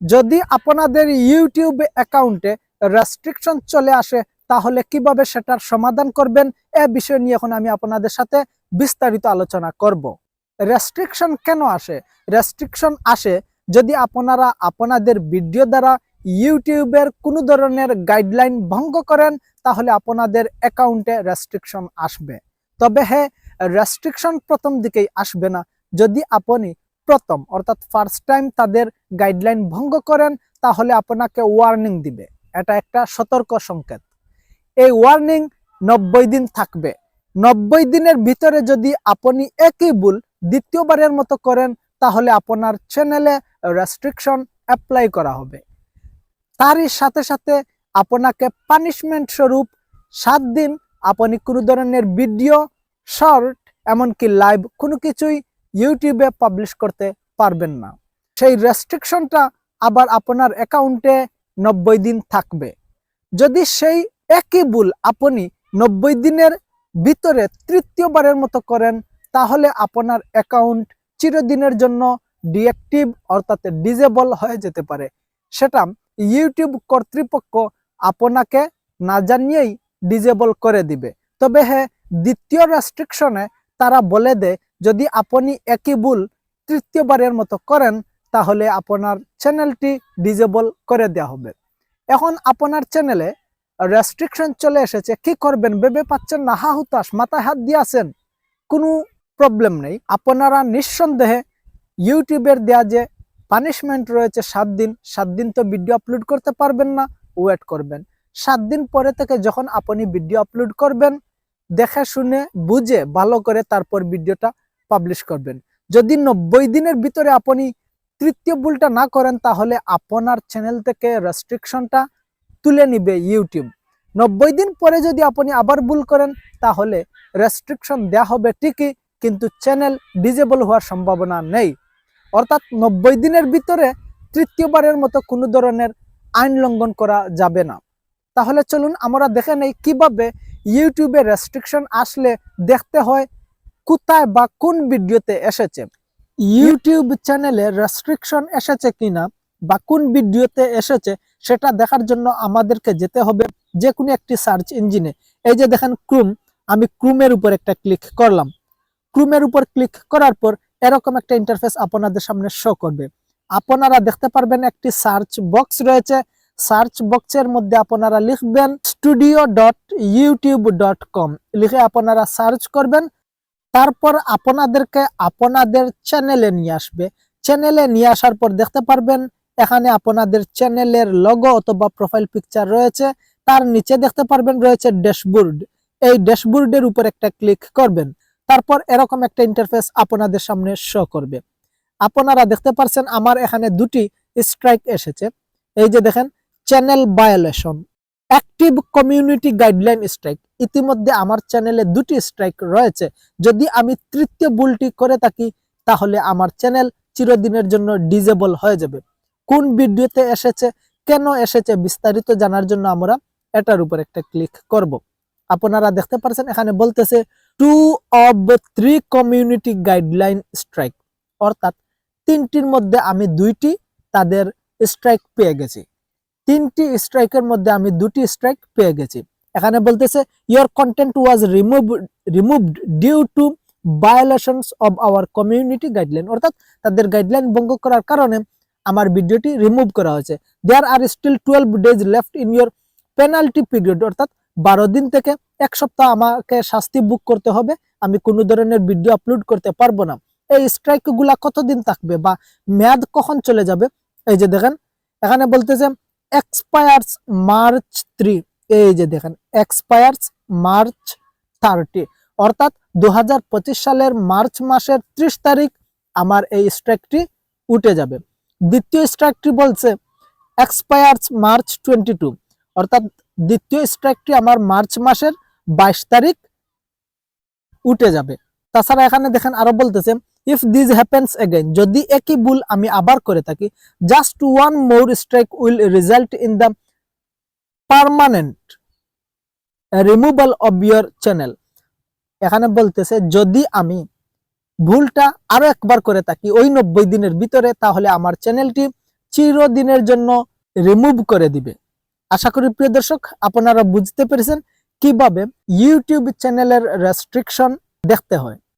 যদি আপনাদের ইউটিউব অ্যাকাউন্টে রেস্ট্রিকশন চলে আসে, তাহলে কীভাবে সেটার সমাধান করবেন? এ বিষয় নিয়ে এখন আমি আপনাদের সাথে বিস্তারিত আলোচনা করব। রেস্ট্রিকশন কেন আসে? রেস্ট্রিকশন আসে যদি আপনারা আপনাদের ভিডিও দ্বারা ইউটিউবের কোনো ধরনের গাইডলাইন ভঙ্গ করেন, তাহলে আপনাদের অ্যাকাউন্টে রেস্ট্রিকশন আসবে। তবে হ্যাঁ রেস্ট্রিকশন প্রথম দিকেই আসবে না। যদি আপনি প্রথম অর্থাৎ ফার্স্ট টাইম তাদের গাইডলাইন ভঙ্গ করেন, তাহলে আপনাকে ওয়ার্নিং দিবে। এটা একটা সতর্ক সংকেত। এই ওয়ার্নিং নব্বই দিন থাকবে। নব্বই দিনের ভিতরে যদি আপনি একই ভুল দ্বিতীয়বারের মতো করেন, তাহলে আপনার চ্যানেলে রেস্ট্রিকশন অ্যাপ্লাই করা হবে। তারই সাথে সাথে আপনাকে পানিশমেন্ট স্বরূপ সাত দিন আপনি কোনো ধরনের ভিডিও শর্ট এমনকি লাইভ কোনো কিছুই ইউটিউবে পাবলিশ করতে পারবেন না। সেই রেস্ট্রিকশনটা আবার আপনার অ্যাকাউন্টে নব্বই দিন থাকবে। যদি সেই একই ভুল আপনি নব্বই দিনের ভিতরে তৃতীয়বারের মতো করেন, তাহলে আপনার অ্যাকাউন্ট চিরদিনের জন্য ডিঅ্যাক্টিভ অর্থাৎ ডিজেবল হয়ে যেতে পারে। সেটা ইউটিউব কর্তৃপক্ষ আপনাকে না জানিয়েই ডিজেবল করে দিবে। তবে হ্যাঁ দ্বিতীয় রেস্ট্রিকশনে তারা বলে দেয় যদি আপনি একই ভুল তৃতীয়বারের মতো করেন, তাহলে আপনার চ্যানেলটি ডিজেবল করে দেওয়া হবে। এখন আপনার চ্যানেলে রেস্ট্রিকশন চলে এসেছে, কি করবেন? ভেবে পাচ্ছেন না? হা হুতাশ মাথায় হাত দিয়ে আছেন। কোনো প্রবলেম নেই। আপনারা নিঃসন্দেহে ইউটিউবের দেয়া যে পানিশমেন্ট রয়েছে, সাত দিন সাত দিন তো ভিডিও আপলোড করতে পারবেন না ওয়েট করবেন। সাত দিন পরে থেকে যখন আপনি ভিডিও আপলোড করবেন, দেখে শুনে, বুঝে, ভালো করে তারপর ভিডিওটা পাবলিশ করবেন। যদি নব্বই দিনের ভিতরে আপনি তৃতীয় ভুলটা না করেন, তাহলে আপনার চ্যানেল থেকে রেস্ট্রিকশনটা তুলে নিবে ইউটিউব নব্বই দিন পরে যদি আপনি আবার ভুল করেন, তাহলে রেস্ট্রিকশন দেওয়া হবে ঠিকই, কিন্তু চ্যানেল ডিজেবল হওয়ার সম্ভাবনা নেই। অর্থাৎ নব্বই দিনের ভিতরে তৃতীয়বারের মতো কোনো ধরনের আইন লঙ্ঘন করা যাবে না। তাহলে চলুন, আমরা দেখে নেই কীভাবে ইউটিউবে রেস্ট্রিকশন আসলে দেখতে হয় কোথায় বা কোন ভিডিওতে এসেছে? ইউটিউব চ্যানেলে রেস্ট্রিকশন এসেছে কিনা বা কোন ভিডিওতে এসেছে সেটা দেখার জন্য আমাদেরকে যেতে হবে যে কোনো একটি সার্চ ইঞ্জিনে এই যে দেখেন ক্রুম আমি ক্রুমের উপর একটা ক্লিক করলাম। ক্রুমের উপর ক্লিক করার পর এরকম একটা ইন্টারফেস আপনাদের সামনে শো করবে। আপনারা দেখতে পারবেন একটি সার্চ বক্স রয়েছে। সার্চ বক্সের মধ্যে আপনারা লিখবেন studio dot YouTube dot com লিখে আপনারা সার্চ করবেন। তারপর আপনাদেরকে আপনাদের চ্যানেলে নিয়ে আসবে। চ্যানেলে নিয়ে আসার পর দেখতে পারবেন, এখানে আপনাদের চ্যানেলের লগো অথবা প্রোফাইল পিকচার রয়েছে। তার নিচে দেখতে পারবেন রয়েছে ড্যাশবোর্ড এই ড্যাশবোর্ডের উপর একটা ক্লিক করবেন। তারপর এরকম একটা ইন্টারফেস আপনাদের সামনে শো করবে। আপনারা দেখতে পারছেন আমার এখানে দুটি স্ট্রাইক এসেছে। এই যে দেখেন channel violation active community guideline strike ইতিমধ্যে আমার চ্যানেলে দুটি স্ট্রাইক রয়েছে। যদি আমি তৃতীয় ভুলটি করে থাকি, তাহলে আমার চ্যানেল চিরদিনের জন্য ডিজেবল হয়ে যাবে। কোন ভিডিওতে এসেছে, কেন এসেছে বিস্তারিত জানার জন্য আমরা এটার উপর একটা ক্লিক করব। আপনারা দেখতে পাচ্ছেন এখানে বলতেছে two of three community guideline strike অর্থাৎ তিনটির মধ্যে আমি দুইটি তাদের স্ট্রাইক পেয়ে গেছি। তিনটি স্ট্রাইকের মধ্যে আমি দুটি স্ট্রাইক পেয়ে গেছি। এখানে বলতেছে your content was remove removed due to violations of our community guideline অর্থাৎ তাদের গাইডলাইন ভঙ্গ করার কারণে আমার ভিডিওটি রিমুভ করা হয়েছে। There are still twelve days left in your penalty period অর্থাৎ বারো দিন থেকে এক সপ্তাহ আমাকে শাস্তি বুক করতে হবে। আমি কোনো ধরনের ভিডিও আপলোড করতে পারব না। এই স্ট্রাইকগুলা কতদিন থাকবে বা মেয়াদ কখন চলে যাবে? এই যে দেখেন, এখানে বলতেছে এক্সপায়ার্স মার্চ থ্রি এই যে দেখেন এক্সপায়ার্স মার্চ থার্টি অর্থাৎ দু হাজার পঁচিশ সালের মার্চ মাসের ত্রিশ তারিখ আমার এই স্ট্রাইকটি উঠে যাবে। দ্বিতীয় স্ট্রাইকটি বলছে এক্সপায়ার্স মার্চ টোয়েন্টি টু অর্থাৎ দ্বিতীয় স্ট্রাইকটি আমার মার্চ মাসের বাইশ তারিখ উঠে যাবে। তাছাড়া এখানে দেখেন আরও বলতেছে ইফ দিস হ্যাপেন্স এগেইন যদি একই ভুল আমি আবার করে থাকি just one more strike will result in the permanent removal of your channel এখানে বলতেছে, যদি আমি ভুলটা আরও একবার করে থাকি ওই নব্বই দিনের ভিতরে, তাহলে আমার চ্যানেলটি চিরদিনের জন্য রিমুভ করে দিবে। আশা করি প্রিয় দর্শক, আপনারা বুঝতে পেরেছেন কীভাবে ইউটিউব চ্যানেলের রেস্ট্রিকশন দেখতে হয়।